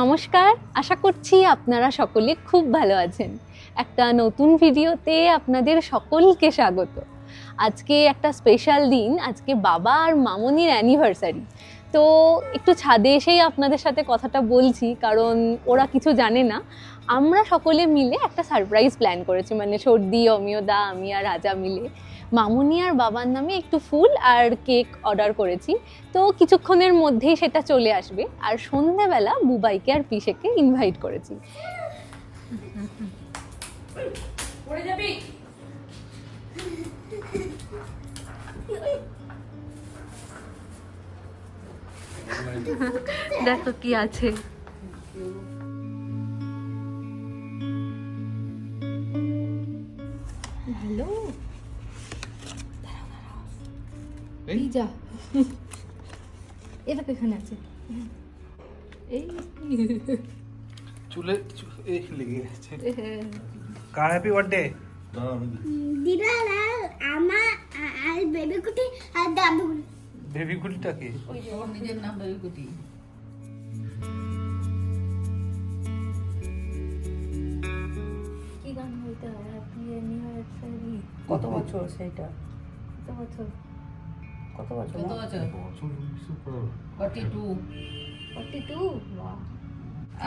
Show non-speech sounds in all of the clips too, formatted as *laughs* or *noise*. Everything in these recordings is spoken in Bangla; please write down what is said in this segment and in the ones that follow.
নমস্কার, আশা করছি আপনারা সকলে খুব ভালো আছেন। একটা নতুন ভিডিওতে আপনাদের সকলকে স্বাগত। আজকে একটা স্পেশাল দিন, আজকে বাবা আর মামনির অ্যানিভার্সারি তো একটু ছাদে এসেই আপনাদের সাথে কথাটা বলছি, কারণ ওরা কিছু জানে না। আমরা সকলে মিলে একটা সারপ্রাইজ প্ল্যান করেছি মানে সর্দি, অমিয়দা, আমি আর রাজা মিলে। মামুনি আর বাবার নামে একটু ফুল আর কেক অর্ডার করেছি। তো কিছুক্ষণের মধ্যেই সেটা চলে আসবে। আর সন্ধ্যাবেলা বুবাইকে আর পিসেকে ইনভাইট করেছি। দেখো কি আছে। এই। যা। এটা এখানে আছে। এই। চুলে এই লেগে গেছে। কার হ্যাপি বার্থডে আর আমার আর বেবি কুটি আর দাদু কুটি। বেবি গুলিটা কি? নিজের নাম বেবিকুটি। কি গান বলতে হবে হ্যাপি অ্যানিভার্সারি কত বছর? সেইটা কত বছর? কত বছর? কত বছর? ফর্টি টু ফর্টি টু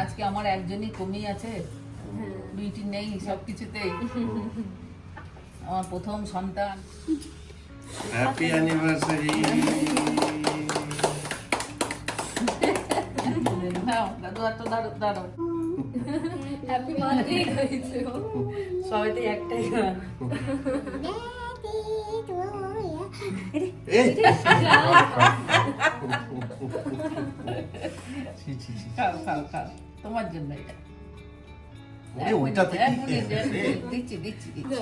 আজকে আমার একজনই কমই আছে। দুইটি নেই সব কিছুতেই আমার প্রথম সন্তান। হ্যাপি অ্যানিভার্সারি হ্যাঁ দাদু আর তো দাঁড়ো দাঁড়ো হ্যাপি বার্থডে হয়েছে সবাইতে একটাই *laughs* তোমার জন্য এটা। ওরে, ওইটাতে কি- এখনই, এখনই, দিচ্ছি দিচ্ছি দিচ্ছি।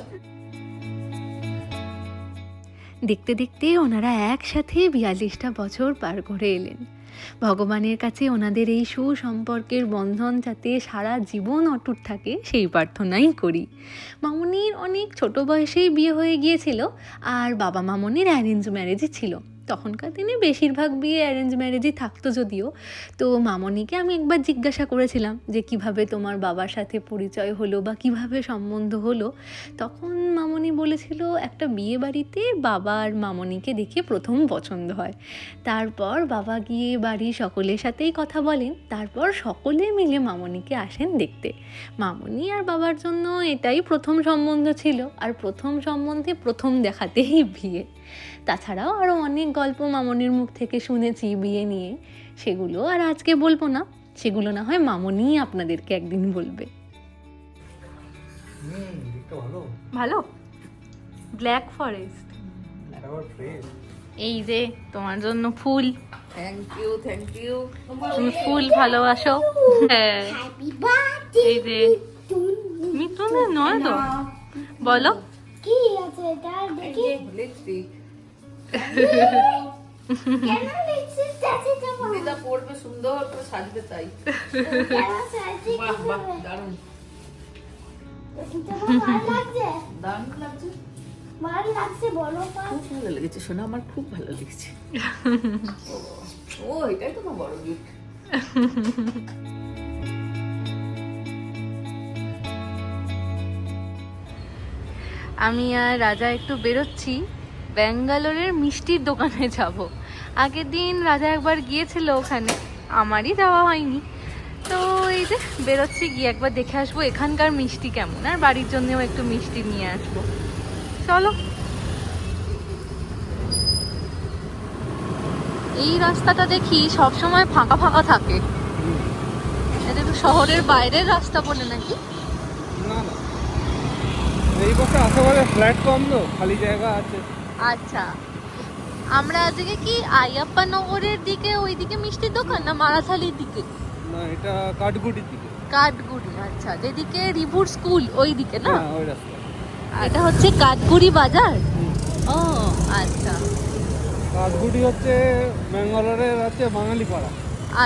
দেখতে দেখতে ওনারা একসাথে বিয়াল্লিশটা বছর পার করে এলেন। ভগবানের কাছে ওনাদের এই সুসম্পর্কের বন্ধন যাতে সারা জীবন অটুট থাকে, সেই প্রার্থনাই করি। মামনির অনেক ছোট বয়সেই বিয়ে হয়ে গিয়েছিল, আর বাবা মামনির অ্যারেঞ্জ ম্যারেজই ছিল। তখনকার দিনে বেশিরভাগ বিয়ে অ্যারেঞ্জ ম্যারেজই থাকতো যদিও। তো মামনিকে আমি একবার জিজ্ঞাসা করেছিলাম যে কীভাবে তোমার বাবার সাথে পরিচয় হলো বা কীভাবে সম্বন্ধ হলো। তখন মামনি বলেছিল, একটা বিয়ে বাড়িতে বাবা আর মামনিকে দেখে প্রথম পছন্দ হয়। তারপর বাবা গিয়ে বাড়ির সকলের সাথেই কথা বলেন, তারপর সকলে মিলে মামনিকে আসেন দেখতে। মামনি আর বাবার জন্য এটাই প্রথম সম্বন্ধ ছিল। আর প্রথম সম্বন্ধে প্রথম দেখাতেই বিয়ে। তাছাড়াও আরও অনেক গল্প মামনির মুখ থেকে শুনেছি বিয়ে নিয়ে। সেগুলো আর আজকে বলব না। সেগুলো না হয় মামনি আপনাদেরকে একদিন বলবে। ভালো। ভালো? Black forest. এই যে তোমার জন্য ফুল। থ্যাংক ইউ থ্যাংক ইউ তুমি ফুল ভালোবাসো। হ্যাঁ। এই যে মিঠুনের নয় তো? বলো। কি আছে এটা দেখি? পড়বে সুন্দর বাহ খুব ভালো লেগেছে আমার খুব ভালো লেগেছে। আমি আর রাজা একটু বেরোচ্ছি। ব্যাঙ্গালোরের মিষ্টির দোকানে যাব। আগের দিন রাজা একবার গিয়েছিল ওখানে। আমারই যাওয়া হয়নি। তো এই যে বেরোচ্ছি, গিয়ে একবার দেখে আসব এখানকার মিষ্টি কেমন, আর বাড়ির জন্যেও একটু মিষ্টি নিয়ে আসব। চলো। এই রাস্তাটা দেখি সব সময় ফাঁকা ফাঁকা থাকে। এটা একটু শহরের বাইরের রাস্তা বলে নাকি? এই বছর আশেপাশে ফ্ল্যাট কম তো, খালি জায়গা আছে। আচ্ছা। আমরা আজকে কি আয়াপ্পা নগরের দিকে ওইদিকে মিষ্টির দোকান না মারাথালির দিকে? না এটা কাঠগুটির দিকে। কাঠগুড়ি আচ্ছা। যেদিকে রিভুর স্কুল ওই দিকে না? হ্যাঁ ওই রাস্তা। এটা হচ্ছে কাঠগুড়ি বাজার? ও আচ্ছা। কাঠগুটি হচ্ছে ব্যাঙ্গালোরের হচ্ছে বাঙালি পাড়া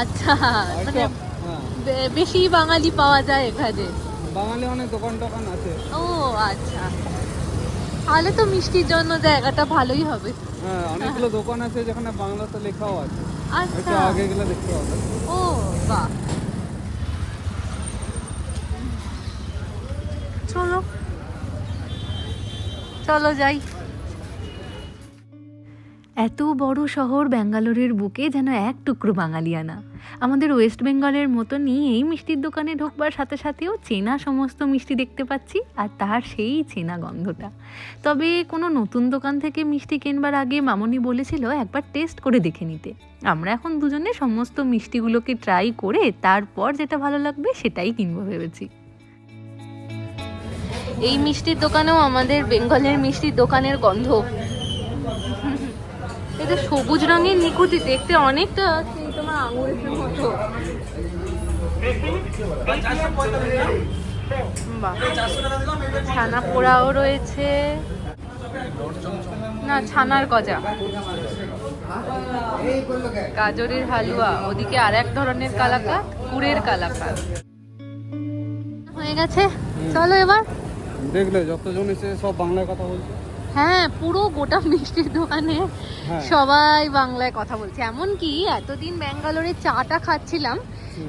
আচ্ছা মানে হ্যাঁ। বেশি বাঙালি পাওয়া যায় এখানে। বাঙালি অনেক দোকান টোকান আছে। ও আচ্ছা। তাহলে তো মিষ্টির জন্য জায়গাটা ভালোই হবে। হ্যাঁ অনেকগুলো দোকান আছে যেখানে বাংলাতে লেখাও আছে। আচ্ছা।, আচ্ছা আগে গেলে দেখতে হবে। ও বাহ। চলো। চলো যাই। এত বড় শহর ব্যাঙ্গালোরের বুকে যেন এক টুকরো বাঙালিয়ানা। আমাদের ওয়েস্ট বেঙ্গলের মতনই এই মিষ্টির দোকানে ঢোকবার সাথে সাথেও চেনা সমস্ত মিষ্টি দেখতে পাচ্ছি আর তার সেই চেনা গন্ধটা। তবে কোনো নতুন দোকান থেকে মিষ্টি কেনবার আগে মামনি বলেছিল একবার টেস্ট করে দেখে নিতে। আমরা এখন দুজনে সমস্ত মিষ্টিগুলোকে ট্রাই করে তারপর যেটা ভালো লাগবে সেটাই কিনবো ভেবেছি। এই মিষ্টির দোকানেও আমাদের বেঙ্গলের মিষ্টির দোকানের গন্ধ। এটা সবুজ রঙের নিকুতি, দেখতে অনেকটা সেই তোমার আঙুরের মতো। ছানা পোড়াও রয়েছে। না, ছানার গজা। গাজরের হালুয়া, ওদিকে আর এক ধরনের কালাকাত গুড়ের কালাকাত হয়ে গেছে? চলো এবার। দেখলে যতজন এসে সব বাংলায় কথা বলছে। হ্যাঁ পুরো গোটা মিষ্টির দোকানে হ্যাঁ। সবাই বাংলায় কথা বলছে। এমনকি এতদিন ব্যাঙ্গালোরে চাটা খাচ্ছিলাম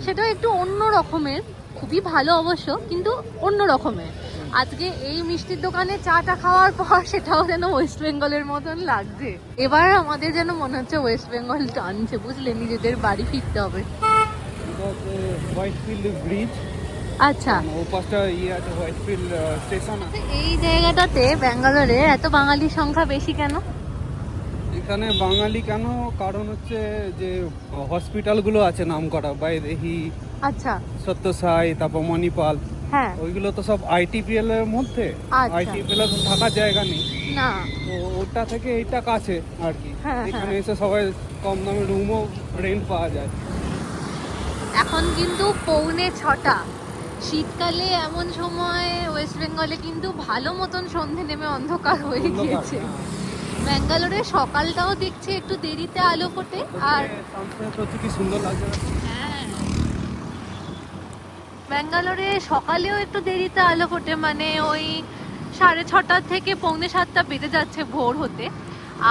সেটা একটু অন্য রকমের খুবই ভালো অবশ্য কিন্তু অন্য রকমের। আজকে এই মিষ্টির দোকানে চাটা খাওয়ার পর সেটাও যেন ওয়েস্ট বেঙ্গলের মতন লাগছে। এবার আমাদের যেন মনে হচ্ছে ওয়েস্ট বেঙ্গল টানছে বুঝলে? নিজেদের বাড়ি ফিরতে হবে। ব্রিজ। আচ্ছা। ও ইয়ে আছে স্টেশন এই জায়গাটাতে ব্যাঙ্গালোরে এত বাঙালির সংখ্যা বেশি কেন? এখানে বাঙালি কেন? কারণ হচ্ছে যে হসপিটালগুলো আছে নাম করা বাইদেহি আচ্ছা। সত্যসাই তারপর মণিপাল। হ্যাঁ। ওইগুলো তো সব আইটিপিএল এর মধ্যে। আচ্ছা। আইটিপিএল এর তো থাকার জায়গা নেই। না। তো ওটা থেকে এইটা কাছে আর কি। হ্যাঁ, এখানে হ্যাঁ। এসে সবাই কম দামে রুমও রেন্ট পাওয়া যায়। এখন কিন্তু পৌনে ছটা। শীতকালে এমন সময় ওয়েস্ট বেঙ্গলে কিন্তু ভালো মতন সন্ধে নেমে অন্ধকার হয়ে গিয়েছে। হ্যাঁ। ব্যাঙ্গালোরে সকালটাও দেখছি একটু দেরিতে আলো ফোটে আর সুন্দর হ্যাঁ। ব্যাঙ্গালোরে সকালেও একটু দেরিতে আলো ফোটে মানে ওই সাড়ে ছটা থেকে পৌনে সাতটা বেজে যাচ্ছে ভোর হতে।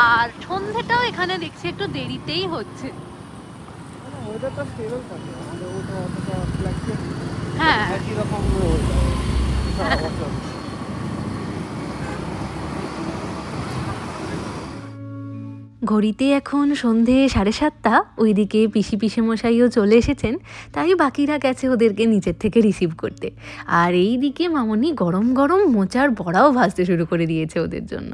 আর সন্ধেটাও এখানে দেখছি একটু দেরিতেই হচ্ছে। ওয়েদারটা স্টেবল থাকে আমাদের ওটা অতটা হ্যাঁ। একই রকম। ঘড়িতে এখন সন্ধে সাড়ে সাতটা ওইদিকে পিসি পিসে মশাইও চলে এসেছেন তাই বাকিরা গেছে ওদেরকে নিচের থেকে রিসিভ করতে। আর এই দিকে মামনি গরম গরম মোচার বড়াও ভাজতে শুরু করে দিয়েছে ওদের জন্য।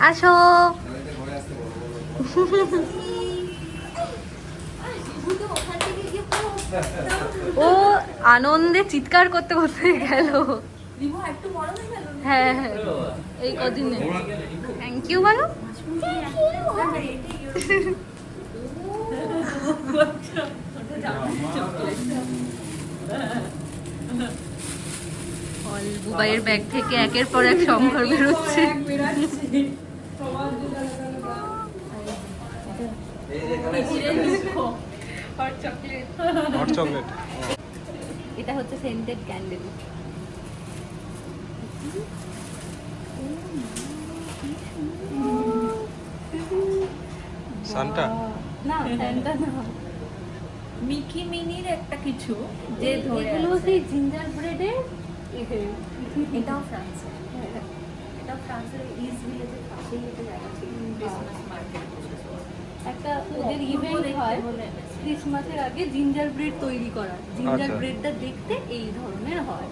আসো। ও আনন্দে চিৎকার করতে করতে গেল। হ্যাঁ হ্যাঁ এই কদিনে থ্যাংক ইউ বলো। বুবাইয়ের ব্যাগ থেকে একের পর এক সংঘর বেরোচ্ছে। হট চকলেট *laughs* এটা হচ্ছে সেন্টেড ক্যান্ডেল সান্টা না স্যান্টা না. মিকি মিনির একটা কিছু যে এগুলো সেই জিঞ্জার ব্রেডের এটাও ফ্রান্সে এটা ফ্রান্সের ইস্ট ভিলেজের পাশেই একটা জায়গা ছিল ক্রিসমাস মার্কেট একটা ওদের ইভেন্ট হয়। ক্রিসমাসের আগে জিঞ্জার ব্রেড তৈরি করা। জিঞ্জার আচ্ছা। ব্রেডটা দেখতে এই ধরনের হয়।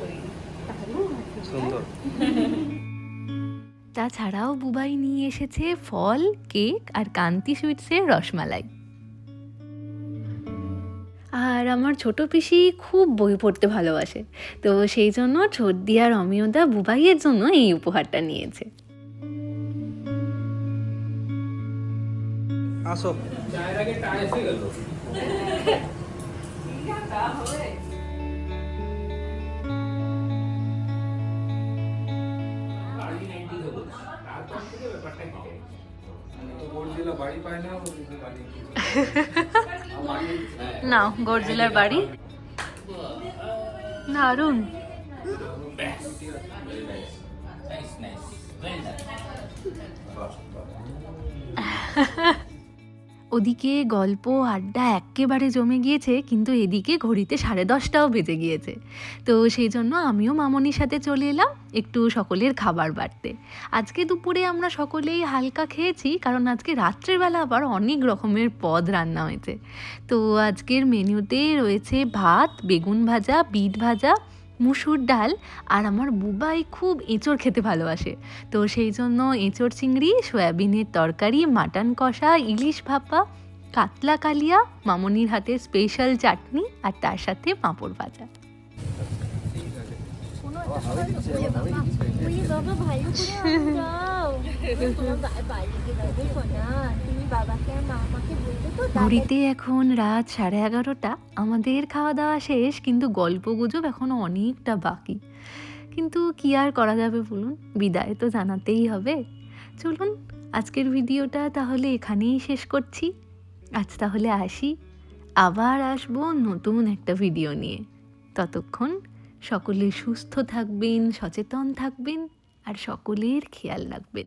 তৈরি? সুন্দর। *laughs* তাছাড়াও বুবাই নিয়ে এসেছে ফল কেক আর কান্তি সুইটসের রসমালাই। আর আমার ছোট পিসি খুব বই পড়তে ভালোবাসে। তো সেই জন্য ছোটদি আর অমিয়দা বুবাইয়ের জন্য এই উপহারটা নিয়েছে। আসো। না গর্জিলার বাড়ি। দারুণ *laughs* ওদিকে গল্প, আড্ডা এক্কেবারে জমে গিয়েছে, কিন্তু এদিকে ঘড়িতে সাড়ে দশটাও বেজে গিয়েছে। তো সেই জন্য আমিও মামনির সাথে চলে এলাম একটু সকলের খাবার বাড়তে। আজকে দুপুরে আমরা সকলেই হালকা খেয়েছি, কারণ আজকে রাত্রেবেলা আবার অনেক রকমের পদ রান্না হয়েছে। তো আজকের মেনুতে রয়েছে ভাত, বেগুন ভাজা, বিট ভাজা মুসুর ডাল আর আমার বুবাই খুব এঁচড় খেতে ভালোবাসে। তো সেই জন্য এঁচড় চিংড়ি, সয়াবিনের তরকারি, মাটন কষা, ইলিশ ভাপা, কাতলা কালিয়া, মামনির হাতের স্পেশাল চাটনি আর তার সাথে পাঁপড় ভাজা। তুমি বাবাকে মামাকে বলবে ঘড়িতে এখন রাত সাড়ে এগারোটা। আমাদের খাওয়া দাওয়া শেষ, কিন্তু গল্প গুজব এখনও অনেকটা বাকি। কিন্তু কি আর করা যাবে বলুন? বিদায় তো জানাতেই হবে। চলুন, আজকের ভিডিওটা তাহলে এখানেই শেষ করছি। আজ তাহলে আসি। আবার আসব নতুন একটা ভিডিও নিয়ে। ততক্ষণ সকলে সুস্থ থাকবেন, সচেতন থাকবেন, আর সকলের খেয়াল রাখবেন।